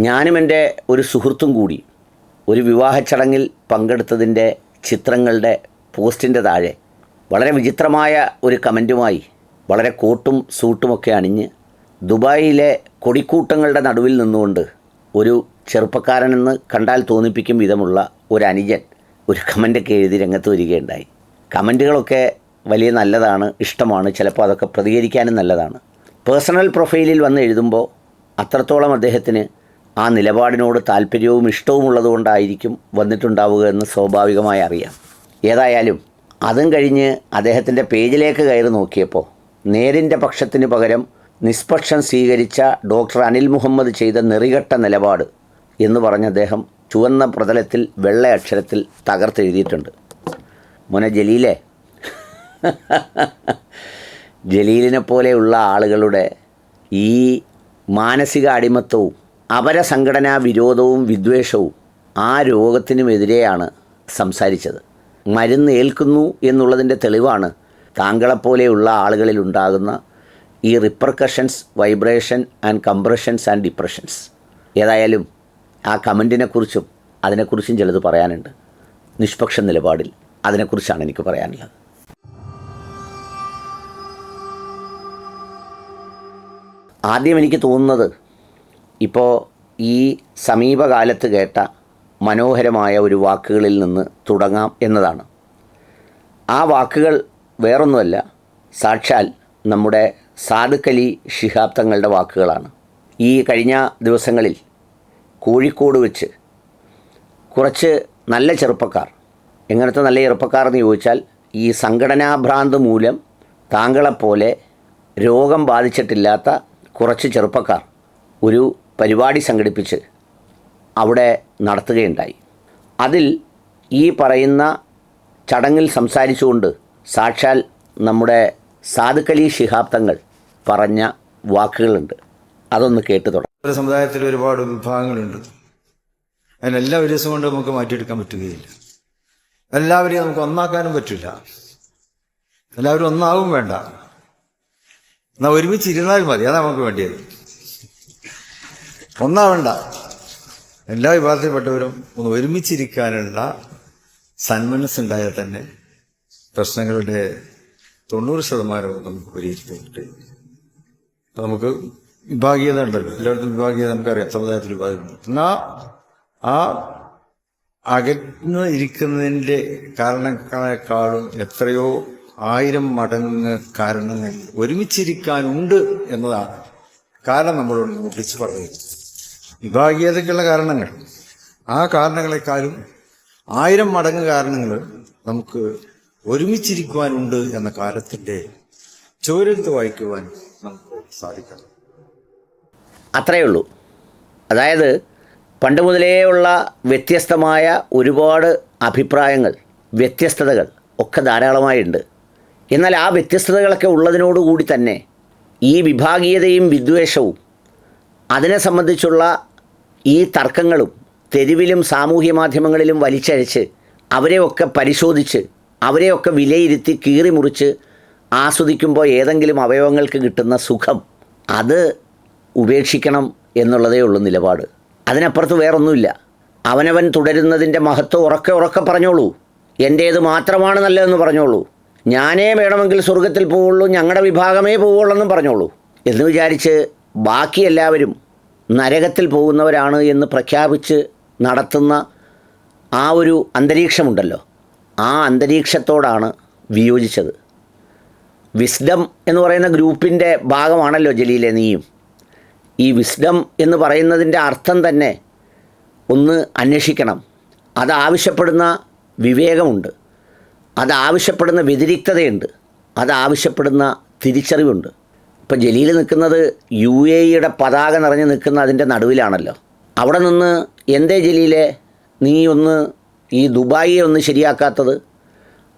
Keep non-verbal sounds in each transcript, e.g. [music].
ഞാനും എന്റെ ഒരു സുഹൃത്തും കൂടി ഒരു വിവാഹ ചടങ്ങിൽ പങ്കെടുത്തതിന്റെ ചിത്രങ്ങളുടെ പോസ്റ്റിന്റെ താഴെ വളരെ വിചിത്രമായ ഒരു കമന്റുമായി വളരെ കോട്ടും സൂട്ടുമൊക്കെ അണിഞ്ഞ് ദുബായിലെ കൊടിക്കൂട്ടങ്ങളുടെ നടുവിൽ നിന്നുകൊണ്ട് ഒരു ചെറുപ്പക്കാരനെന്ന് കണ്ടാൽ തോന്നിപ്പിക്കും വിധമുള്ള ഒരു അനുജൻ ഒരു കമന്റൊക്കെ എഴുതി രംഗത്ത് വരികയുണ്ടായി. കമന്റുകളൊക്കെ വലിയ നല്ലതാണ് ഇഷ്ടമാണ് ചിലപ്പോൾ അതൊക്കെ പ്രതികരിക്കാനും നല്ലതാണ്. പേഴ്സണൽ പ്രൊഫൈലിൽ വന്ന് എഴുതുമ്പോൾ അത്രത്തോളം അദ്ദേഹത്തിന് ആ നിലപാടിനോട് താല്പര്യവും ഇഷ്ടവും ഉള്ളതുകൊണ്ടായിരിക്കും വന്നിട്ടുണ്ടാവുക എന്ന് സ്വാഭാവികമായി അറിയാം. ഏതായാലും അതും കഴിഞ്ഞ് അദ്ദേഹത്തിന്റെ പേജിലേക്ക് കയറി നോക്കിയപ്പോൾ നേരിന്റെ പക്ഷത്തിന് പകരം നിഷ്പക്ഷം സ്വീകരിച്ച ഡോക്ടർ അനിൽ മുഹമ്മദ് ചെയ്ത നെറികെട്ട നിലപാട് എന്ന് പറഞ്ഞ അദ്ദേഹം ചുവന്ന പ്രതലത്തിൽ വെള്ള അക്ഷരത്തിൽ തകർത്തെഴുതിയിട്ടുണ്ട് മോനെ ജലീലെ. ജലീലിനെ പോലെയുള്ള ആളുകളുടെ ഈ മാനസിക അടിമത്തവും അപരസംഘടനാ വിരോധവും വിദ്വേഷവും ആ രോഗത്തിനുമെതിരെയാണ് സംസാരിച്ചത്. മരുന്ന് ഏൽക്കുന്നു എന്നുള്ളതിന്റെ തെളിവാണ് താങ്കളെപ്പോലെയുള്ള ആളുകളിൽ ഉണ്ടാകുന്ന ഈ repercussions vibration and compressions and depressions ഏതായാലും ആ കമന്റിനെക്കുറിച്ചും അതിനെക്കുറിച്ചും ചിലത് പറയാനുണ്ട്. നിഷ്പക്ഷ നിലപാടിൽ അതിനെക്കുറിച്ചാണ് എനിക്ക് പറയാനുള്ളത്. ആദ്യം എനിക്ക് തോന്നുന്നത് ഇപ്പോൾ ഈ സമീപകാലത്ത് കേട്ട മനോഹരമായ ഒരു വാക്കുകളിൽ നിന്ന് തുടങ്ങാം എന്നതാണ്. ആ വാക്കുകൾ വേറൊന്നുമല്ല സാക്ഷാൽ നമ്മുടെ സാദുക്കലി ശിഹാബ് തങ്ങളുടെ വാക്കുകളാണ്. ഈ കഴിഞ്ഞ ദിവസങ്ങളിൽ കോഴിക്കോട് വെച്ച് കുറച്ച് നല്ല ചെറുപ്പക്കാർ എങ്ങനത്തെ നല്ല ചെറുപ്പക്കാർ എന്ന് ചോദിച്ചാൽ ഈ സംഘടനാഭ്രാന്ത് മൂലം താങ്കളെപ്പോലെ രോഗം ബാധിച്ചിട്ടില്ലാത്ത കുറച്ച് ചെറുപ്പക്കാർ ഒരു പരിപാടി സംഘടിപ്പിച്ച് അവിടെ നടത്തുകയുണ്ടായി. അതിൽ ഈ പറയുന്ന ചടങ്ങിൽ സംസാരിച്ചുകൊണ്ട് സാക്ഷാൽ നമ്മുടെ സാധുക്കലി ശിഹാബ് തങ്ങൾ പറഞ്ഞ വാക്കുകളുണ്ട്. അതൊന്ന് കേട്ടു തുടങ്ങും. സമുദായത്തിൽ ഒരുപാട് വിഭാഗങ്ങളുണ്ട്. അതിനെല്ലാം ഒരു ദിവസം കൊണ്ട് നമുക്ക് മാറ്റിയെടുക്കാൻ പറ്റുകയില്ല. എല്ലാവരെയും നമുക്ക് ഒന്നാക്കാനും പറ്റില്ല. എല്ലാവരും ഒന്നാവും വേണ്ട. എന്നാൽ ഒരുമിച്ച് ഇരുന്നാൽ മതി. അതാണ് നമുക്ക് വേണ്ടിയത്. ഒന്നാവണ്ട. എല്ലാ വിഭാഗത്തിൽപ്പെട്ടവരും ഒന്ന് ഒരുമിച്ചിരിക്കാനുള്ള സന്മനസ്സുണ്ടായാൽ തന്നെ പ്രശ്നങ്ങളുടെ തൊണ്ണൂറ് ശതമാനവും നമുക്ക് പരിഹരിക്കാൻ നമുക്ക് വിഭാഗീയത ഉണ്ടല്ലോ. എല്ലായിടത്തും വിഭാഗീയത നമുക്കറിയാം. സമുദായത്തിൽ വിഭാഗം എന്നാ ആ അകന്ന് ഇരിക്കുന്നതിന്റെ കാരണങ്ങളെക്കാളും എത്രയോ ആയിരം മടങ്ങ് കാരണങ്ങൾ ഒരുമിച്ചിരിക്കാനുണ്ട് എന്നതാണ് കാരണം നമ്മളോട് വിളിച്ചു പറയുന്നത് വിഭാഗീയതയ്ക്കുള്ള കാരണങ്ങൾ. ആ കാരണങ്ങളെക്കാളും ആയിരം മടങ്ങ് കാരണങ്ങൾ നമുക്ക് ഒരുമിച്ചിരിക്കുവാനുണ്ട് എന്ന കാലത്തിന്റെ ചോരത്ത് വായിക്കുവാൻ നമുക്ക് സാധിക്കണം. അത്രയേ ഉള്ളൂ. അതായത് പണ്ട് മുതലേ ഉള്ള വ്യത്യസ്തമായ ഒരുപാട് അഭിപ്രായങ്ങൾ വ്യത്യസ്തതകൾ ഒക്കെ ധാരാളമായുണ്ട്. എന്നാൽ ആ വ്യത്യസ്തതകളൊക്കെ ഉള്ളതിനോടുകൂടി തന്നെ ഈ വിഭാഗീയതയും വിദ്വേഷവും അതിനെ സംബന്ധിച്ചുള്ള ഈ തർക്കങ്ങളും തെരുവിലും സാമൂഹ്യ മാധ്യമങ്ങളിലും വലിച്ചഴിച്ച് അവരെയൊക്കെ പരിശോധിച്ച് അവരെയൊക്കെ വിലയിരുത്തി കീറി മുറിച്ച് ആസ്വദിക്കുമ്പോൾ ഏതെങ്കിലും അവയവങ്ങൾക്ക് കിട്ടുന്ന സുഖം അത് ഉപേക്ഷിക്കണം എന്നുള്ളതേ ഉള്ളൂ നിലപാട്. അതിനപ്പുറത്ത് വേറൊന്നുമില്ല. അവനവൻ തുടരുന്നതിന്റെ മഹത്വം ഉറക്കെ ഉറക്കെ പറഞ്ഞോളൂ. എന്റേത് മാത്രമാണ് നല്ലതെന്ന് പറഞ്ഞോളൂ. ഞാനേ വേണമെങ്കിൽ സ്വർഗത്തിൽ പോവുള്ളൂ ഞങ്ങളുടെ വിഭാഗമേ പോവുള്ളൂ എന്നും പറഞ്ഞോളൂ. എന്ന് വിചാരിച്ച് ബാക്കി എല്ലാവരും നരകത്തിൽ പോകുന്നവരാണ് എന്ന് പ്രഖ്യാപിച്ച് നടത്തുന്ന ആ ഒരു അന്തരീക്ഷമുണ്ടല്ലോ. ആ അന്തരീക്ഷത്തോടാണ് വിയോജിച്ചത്. വിസ്ഡം എന്ന് പറയുന്ന ഗ്രൂപ്പിന്റെ ഭാഗമാണല്ലോ ജലീലെ നീയും. ഈ വിസ്ഡം എന്ന് പറയുന്നതിന്റെ അർത്ഥം തന്നെ ഒന്ന് അന്വേഷിക്കണം. അതാവശ്യപ്പെടുന്ന വിവേകമുണ്ട്. അതാവശ്യപ്പെടുന്ന വ്യതിരിക്തതയുണ്ട്. അതാവശ്യപ്പെടുന്ന തിരിച്ചറിവുണ്ട്. ഇപ്പം ജലീൽ നിൽക്കുന്നത് യു എ ഇയുടെ പതാക നിറഞ്ഞ് നിൽക്കുന്ന അതിന്റെ നടുവിലാണല്ലോ. അവിടെ നിന്ന് എന്തേ ജലീലെ? നീ ഒന്ന് ഈ ദുബായിയെ ഒന്ന് ശരിയാക്കാത്തത്?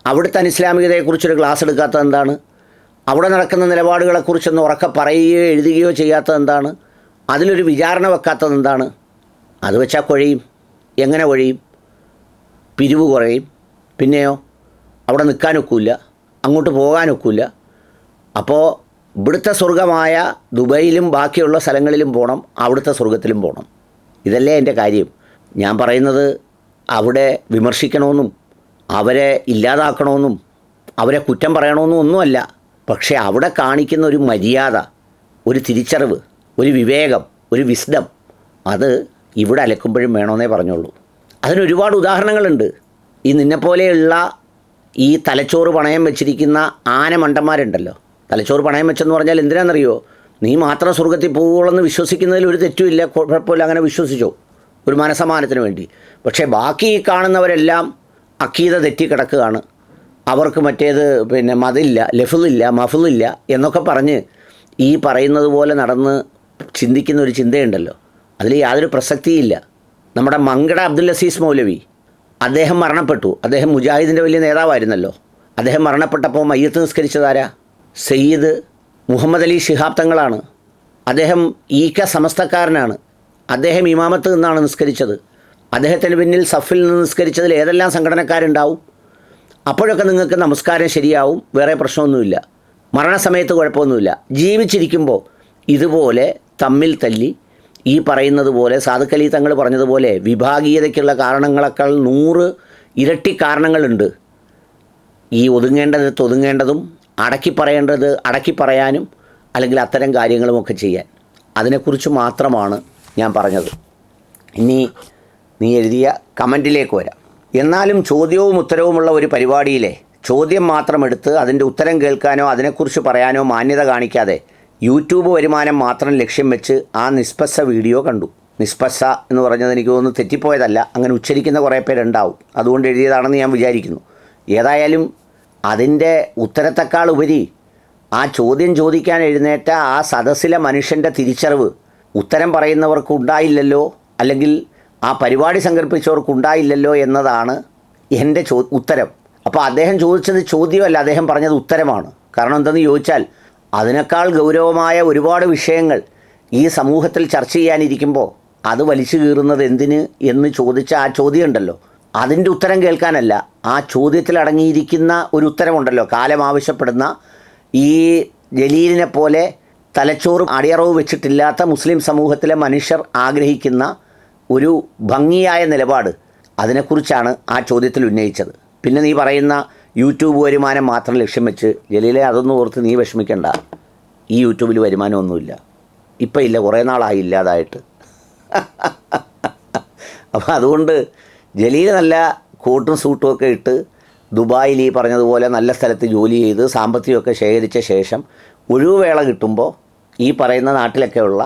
അവിടുത്തെ അനിസ്ലാമികതയെക്കുറിച്ചൊരു ക്ലാസ് എടുക്കാത്തത് എന്താണ്? അവിടെ നടക്കുന്ന നിലപാടുകളെക്കുറിച്ചൊന്ന് ഉറക്കെ പറയുകയോ എഴുതുകയോ ചെയ്യാത്തത് എന്താണ്? അതിലൊരു വിചാരണ വെക്കാത്തത് എന്താണ്? അത് വെച്ചാൽ കുഴയും. എങ്ങനെ കുഴയും? പിരിവ് കുറയും. പിന്നെയോ? അവിടെ നിൽക്കാനൊക്കില്ല. അങ്ങോട്ട് പോകാനൊക്കില്ല. അപ്പോൾ ഇവിടുത്തെ സ്വർഗമായ ദുബൈയിലും ബാക്കിയുള്ള സ്ഥലങ്ങളിലും പോകണം അവിടുത്തെ സ്വർഗത്തിലും പോകണം ഇതല്ലേ എന്റെ കാര്യം. ഞാൻ പറയുന്നത് അവിടെ വിമർശിക്കണമെന്നും അവരെ ഇല്ലാതാക്കണമെന്നും അവരെ കുറ്റം പറയണമെന്നും ഒന്നുമല്ല. പക്ഷേ അവിടെ കാണിക്കുന്ന ഒരു മര്യാദ ഒരു തിരിച്ചറിവ് ഒരു വിവേകം ഒരു വിസ്ഡം അത് ഇവിടെ അലക്കുമ്പോഴും വേണമെന്നേ പറഞ്ഞുള്ളൂ. അതിനൊരുപാട് ഉദാഹരണങ്ങളുണ്ട്. ഈ നിന്നെപ്പോലെയുള്ള ഈ തലച്ചോറ് പണയം വെച്ചിരിക്കുന്ന ആനമണ്ടന്മാരുണ്ടല്ലോ. തലച്ചോറ് പണയം വെച്ചെന്ന് പറഞ്ഞാൽ എന്തിനാണെന്നറിയോ? നീ മാത്രം സ്വർഗത്തിൽ പോകുള്ളെന്ന് വിശ്വസിക്കുന്നതിൽ ഒരു തെറ്റുമില്ല. കുഴപ്പമില്ല. അങ്ങനെ വിശ്വസിച്ചോ? ഒരു മനസമാനത്തിന് വേണ്ടി. പക്ഷേ ബാക്കി ഈ കാണുന്നവരെല്ലാം അക്കീത തെറ്റിക്കിടക്കുകയാണ്. അവർക്ക് മറ്റേത് പിന്നെ മതില്ല ലഫിലില്ല മഫിലില്ല എന്നൊക്കെ പറഞ്ഞ് ഈ പറയുന്നത് പോലെ നടന്ന് ചിന്തിക്കുന്ന ഒരു ചിന്തയുണ്ടല്ലോ. അതിൽ യാതൊരു പ്രസക്തിയില്ല. നമ്മുടെ മങ്കട അബ്ദുൽ അസീസ് മൗലവി അദ്ദേഹം മരണപ്പെട്ടു. അദ്ദേഹം മുജാഹിദിന്റെ വലിയ നേതാവായിരുന്നല്ലോ. അദ്ദേഹം മരണപ്പെട്ടപ്പോൾ മയ്യത്ത് നിസ്കരിച്ചതാരാ? സയ്യിദ് മുഹമ്മദ് അലി ഷിഹാബ് തങ്ങളാണ്. അദ്ദേഹം ഈക്ക സമസ്തക്കാരനാണ്. അദ്ദേഹം ഇമാമത്ത് നിന്നാണ് നിസ്കരിച്ചത്. അദ്ദേഹത്തിന് പിന്നിൽ സഫിൽ നിന്ന് നിസ്കരിച്ചതിൽ ഏതെല്ലാം സംഘടനക്കാരുണ്ടാവും? അപ്പോഴൊക്കെ നിങ്ങൾക്ക് നമസ്കാരം ശരിയാവും വേറെ പ്രശ്നമൊന്നുമില്ല. മരണസമയത്ത് കുഴപ്പമൊന്നുമില്ല. ജീവിച്ചിരിക്കുമ്പോൾ ഇതുപോലെ തമ്മിൽ തല്ലി ഈ പറയുന്നത് പോലെ സാധുക്കലി തങ്ങൾ പറഞ്ഞതുപോലെ വിഭാഗീയതയ്ക്കുള്ള കാരണങ്ങളെക്കാൾ നൂറ് ഇരട്ടി കാരണങ്ങളുണ്ട്. ഈ ഒതുങ്ങേണ്ടത് ഒതുങ്ങേണ്ടതും അടക്കി പറയേണ്ടത് അടക്കി പറയാനും അല്ലെങ്കിൽ അത്തരം കാര്യങ്ങളുമൊക്കെ ചെയ്യാൻ. അതിനെക്കുറിച്ച് മാത്രമാണ് ഞാൻ പറഞ്ഞത്. ഇനി നീ എഴുതിയ കമന്റിലേക്ക് വരാം. എന്നാലും ചോദ്യവും ഉത്തരവുമുള്ള ഒരു പരിപാടിയിലെ ചോദ്യം മാത്രം എടുത്ത് അതിന്റെ ഉത്തരം കേൾക്കാനോ അതിനെക്കുറിച്ച് പറയാനോ മാന്യത കാണിക്കാതെ യൂട്യൂബ് വരുമാനം മാത്രം ലക്ഷ്യം വെച്ച് ആ നിഷ്പക്ഷ വീഡിയോ കണ്ടു. നിഷ്പക്ഷ എന്ന് പറഞ്ഞത് എനിക്ക് തോന്നുന്നു തെറ്റിപ്പോയതല്ല. അങ്ങനെ ഉച്ചരിക്കുന്ന കുറേ പേരുണ്ടാവും. അതുകൊണ്ട് എഴുതിയതാണെന്ന് ഞാൻ വിചാരിക്കുന്നു. ഏതായാലും അതിന്റെ ഉത്തരത്തെക്കാൾ ഉപരി ആ ചോദ്യം ചോദിക്കാൻ എഴുന്നേറ്റ ആ സദസ്സിലെ മനുഷ്യന്റെ തിരിച്ചറിവ് ഉത്തരം പറയുന്നവർക്ക് ഉണ്ടായില്ലല്ലോ? അല്ലെങ്കിൽ ആ പരിപാടി സംഘടിപ്പിച്ചവർക്ക് ഉണ്ടായില്ലല്ലോ എന്നതാണ് എന്റെ ചോ ഉത്തരം. അപ്പോൾ അദ്ദേഹം ചോദിച്ചത് ചോദ്യമല്ല അദ്ദേഹം പറഞ്ഞത് ഉത്തരമാണ്. കാരണം എന്തെന്ന് ചോദിച്ചാൽ അതിനേക്കാൾ ഗൗരവമായ ഒരുപാട് വിഷയങ്ങൾ ഈ സമൂഹത്തിൽ ചർച്ച ചെയ്യാനിരിക്കുമ്പോൾ അത് വലിച്ചു കീറുന്നത് എന്തിന് എന്ന് ചോദിച്ച ആ ചോദ്യം ഉണ്ടല്ലോ അതിന്റെ ഉത്തരം കേൾക്കാനല്ല ആ ചോദ്യത്തിൽ അടങ്ങിയിരിക്കുന്ന ഒരു ഉത്തരമുണ്ടല്ലോ കാലം ആവശ്യപ്പെടുന്ന ഈ ജലീലിനെ പോലെ തലച്ചോറും അടിയറവ് വെച്ചിട്ടില്ലാത്ത മുസ്ലിം സമൂഹത്തിലെ മനുഷ്യർ ആഗ്രഹിക്കുന്ന ഒരു ഭംഗിയായ നിലപാട് അതിനെക്കുറിച്ചാണ് ആ ചോദ്യത്തിൽ ഉന്നയിച്ചത്. പിന്നെ നീ പറയുന്ന യൂട്യൂബ് വരുമാനം മാത്രം ലക്ഷ്യം വെച്ച് ജലീലെ അതൊന്നും ഓർത്ത് നീ വിഷമിക്കണ്ട. ഈ യൂട്യൂബിൽ വരുമാനമൊന്നുമില്ല. ഇപ്പം ഇല്ല കുറേ നാളായി ഇല്ലാതായിട്ട്. [laughs] അപ്പോൾ അതുകൊണ്ട് ജലീൽ നല്ല കോട്ടും സൂട്ടും ഒക്കെ ഇട്ട് ദുബായിൽ ഈ പറഞ്ഞതുപോലെ നല്ല സ്ഥലത്ത് ജോലി ചെയ്ത് സാമ്പത്തികമൊക്കെ ശേഖരിച്ച ശേഷം ഒഴിവുവേള കിട്ടുമ്പോൾ ഈ പറയുന്ന നാട്ടിലൊക്കെയുള്ള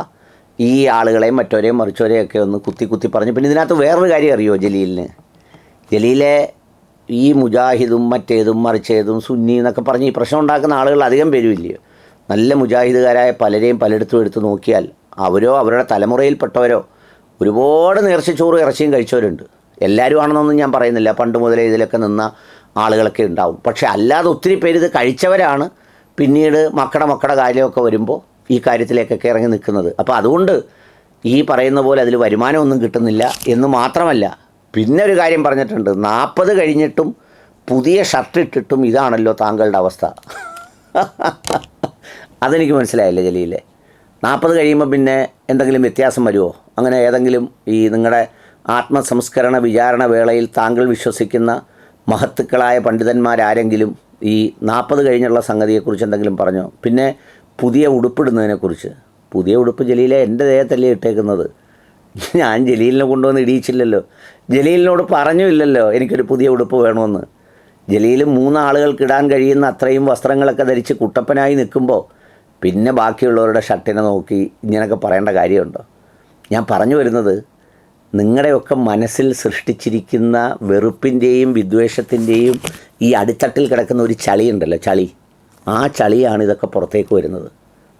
ഈ ആളുകളെയും മറ്റവരെയും മറിച്ചവരെയൊക്കെ ഒന്ന് കുത്തി കുത്തി പറഞ്ഞു പിന്നെ ഇതിനകത്ത് വേറൊരു കാര്യം അറിയോ ജലീലിന്? ജലീലെ ഈ മുജാഹിദും മറ്റേതും മറിച്ചേതും സുന്നി എന്നൊക്കെ പറഞ്ഞ് ഈ പ്രശ്നം ഉണ്ടാക്കുന്ന ആളുകൾ അധികം പേരുമില്ലയോ? നല്ല മുജാഹിദുകാരായ പലരെയും പലയിടത്തും എടുത്ത് നോക്കിയാൽ അവരോ അവരുടെ തലമുറയിൽപ്പെട്ടവരോ ഒരുപാട് നേർച്ചച്ചോറും ഇറച്ചിയും കഴിച്ചവരുണ്ട്. എല്ലാവരും ആണെന്നൊന്നും ഞാൻ പറയുന്നില്ല. പണ്ട് മുതലേ ഇതിലൊക്കെ നിന്ന ആളുകളൊക്കെ ഉണ്ടാവും. പക്ഷേ അല്ലാതെ ഒത്തിരി പേര് ഇത് കഴിച്ചവരാണ്. പിന്നീട് മക്കളുടെ മക്കളുടെ കാര്യമൊക്കെ വരുമ്പോൾ ഈ കാര്യത്തിലേക്കൊക്കെ ഇറങ്ങി നിൽക്കുന്നത്. അപ്പോൾ അതുകൊണ്ട് ഈ പറയുന്ന പോലെ അതിൽ വരുമാനമൊന്നും കിട്ടുന്നില്ല എന്ന് മാത്രമല്ല പിന്നെ ഒരു കാര്യം പറഞ്ഞിട്ടുണ്ട്. നാൽപ്പത് കഴിഞ്ഞിട്ടും പുതിയ ഷർട്ട് ഇട്ടിട്ടും ഇതാണല്ലോ താങ്കളുടെ അവസ്ഥ. അതെനിക്ക് മനസ്സിലായില്ല ജലീലെ. നാൽപ്പത് കഴിയുമ്പോൾ പിന്നെ എന്തെങ്കിലും വ്യത്യാസം വരുമോ അങ്ങനെ ഏതെങ്കിലും ഈ നിങ്ങളുടെ ആത്മസംസ്കരണ വിചാരണ വേളയിൽ താങ്കൾ വിശ്വസിക്കുന്ന മഹത്തുക്കളായ പണ്ഡിതന്മാരാരെങ്കിലും ഈ നാൽപ്പത് കഴിഞ്ഞുള്ള സംഗതിയെക്കുറിച്ച് എന്തെങ്കിലും പറഞ്ഞോ? പിന്നെ പുതിയ ഉടുപ്പിടുന്നതിനെക്കുറിച്ച്. പുതിയ ഉടുപ്പ് ജലീലെ എന്റെ ദേഹത്തല്ലേ ഇട്ടേക്കുന്നത്? ഞാൻ ജലീലിനെ കൊണ്ടുവന്ന് ഇടിയിച്ചില്ലല്ലോ. ജലീലിനോട് പറഞ്ഞുമില്ലല്ലോ എനിക്കൊരു പുതിയ ഉടുപ്പ് വേണമെന്ന്. ജലീൽ മൂന്നാളുകൾക്ക് ഇടാൻ കഴിയുന്ന അത്രയും വസ്ത്രങ്ങളൊക്കെ ധരിച്ച് കുട്ടപ്പനായി നിൽക്കുമ്പോൾ പിന്നെ ബാക്കിയുള്ളവരുടെ ഷർട്ടിനെ നോക്കി ഇങ്ങനെയൊക്കെ പറയേണ്ട കാര്യമുണ്ടോ? ഞാൻ പറഞ്ഞു വരുന്നത് നിങ്ങളുടെയൊക്കെ മനസ്സിൽ സൃഷ്ടിച്ചിരിക്കുന്ന വെറുപ്പിന്റെയും വിദ്വേഷത്തിന്റെയും ഈ അടിത്തട്ടിൽ കിടക്കുന്ന ഒരു ചളിയുണ്ടല്ലോ ചളി. ആ ചളിയാണ് ഇതൊക്കെ പുറത്തേക്ക് വരുന്നത്.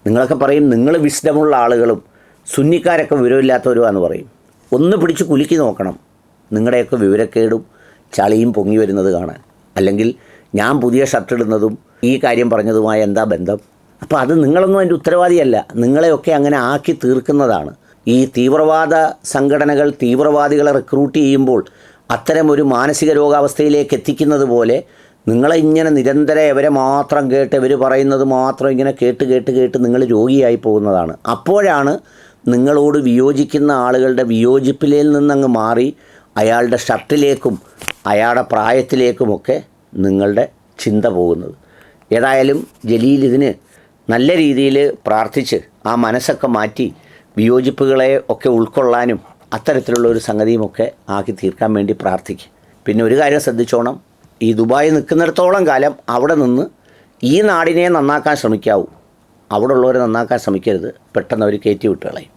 നിങ്ങളൊക്കെ പറയും നിങ്ങൾ വിസ്ഡമുള്ള ആളുകളും സുന്നിക്കാരൊക്കെ വിവരമില്ലാത്തവരുമാണെന്ന് പറയും. ഒന്ന് പിടിച്ച് കുലുക്കി നോക്കണം. നിങ്ങളുടെയൊക്കെ വിവരക്കേടും ചളിയും പൊങ്ങി വരുന്നത് കാണാൻ. അല്ലെങ്കിൽ ഞാൻ പുതിയ ഷർട്ട് ഇടുന്നതും ഈ കാര്യം പറഞ്ഞതുമായ എന്താ ബന്ധം? അപ്പോൾ അത് നിങ്ങളൊന്നും അതിന്റെ ഉത്തരവാദിയല്ല. നിങ്ങളെയൊക്കെ അങ്ങനെ ആക്കി തീർക്കുന്നതാണ്. ഈ തീവ്രവാദ സംഘടനകൾ തീവ്രവാദികളെ റിക്രൂട്ട് ചെയ്യുമ്പോൾ അത്തരം ഒരു മാനസിക രോഗാവസ്ഥയിലേക്ക് എത്തിക്കുന്നത് പോലെ നിങ്ങളെ ഇങ്ങനെ നിരന്തരം ഇവരെ മാത്രം കേട്ട് ഇവർ പറയുന്നത് മാത്രം ഇങ്ങനെ കേട്ട് കേട്ട് കേട്ട് നിങ്ങൾ രോഗിയായി പോകുന്നതാണ്. അപ്പോഴാണ് നിങ്ങളോട് വിയോജിക്കുന്ന ആളുകളുടെ വിയോജിപ്പിലേൽ നിന്നങ്ങ് മാറി അയാളുടെ ഷർട്ടിലേക്കും അയാളുടെ പ്രായത്തിലേക്കുമൊക്കെ നിങ്ങളുടെ ചിന്ത പോകുന്നത്. ഏതായാലും ജലീൽ ഇതിന് നല്ല രീതിയിൽ പ്രാർത്ഥിച്ച് ആ മനസ്സൊക്കെ മാറ്റി വിയോജിപ്പുകളെ ഒക്കെ ഉൾക്കൊള്ളാനും അത്തരത്തിലുള്ള ഒരു സംഗതിയുമൊക്കെ ആക്കി തീർക്കാൻ വേണ്ടി പ്രാർത്ഥിക്കും. പിന്നെ ഒരു കാര്യം ശ്രദ്ധിച്ചോണം. ഈ ദുബായ് നിൽക്കുന്നിടത്തോളം കാലം അവിടെ നിന്ന് ഈ നാടിനെ നന്നാക്കാൻ ശ്രമിക്കാവൂ. അവിടെ ഉള്ളവരെ നന്നാക്കാൻ ശ്രമിക്കരുത്. പെട്ടെന്ന് അവർ കയറ്റി വിട്ടുകളയും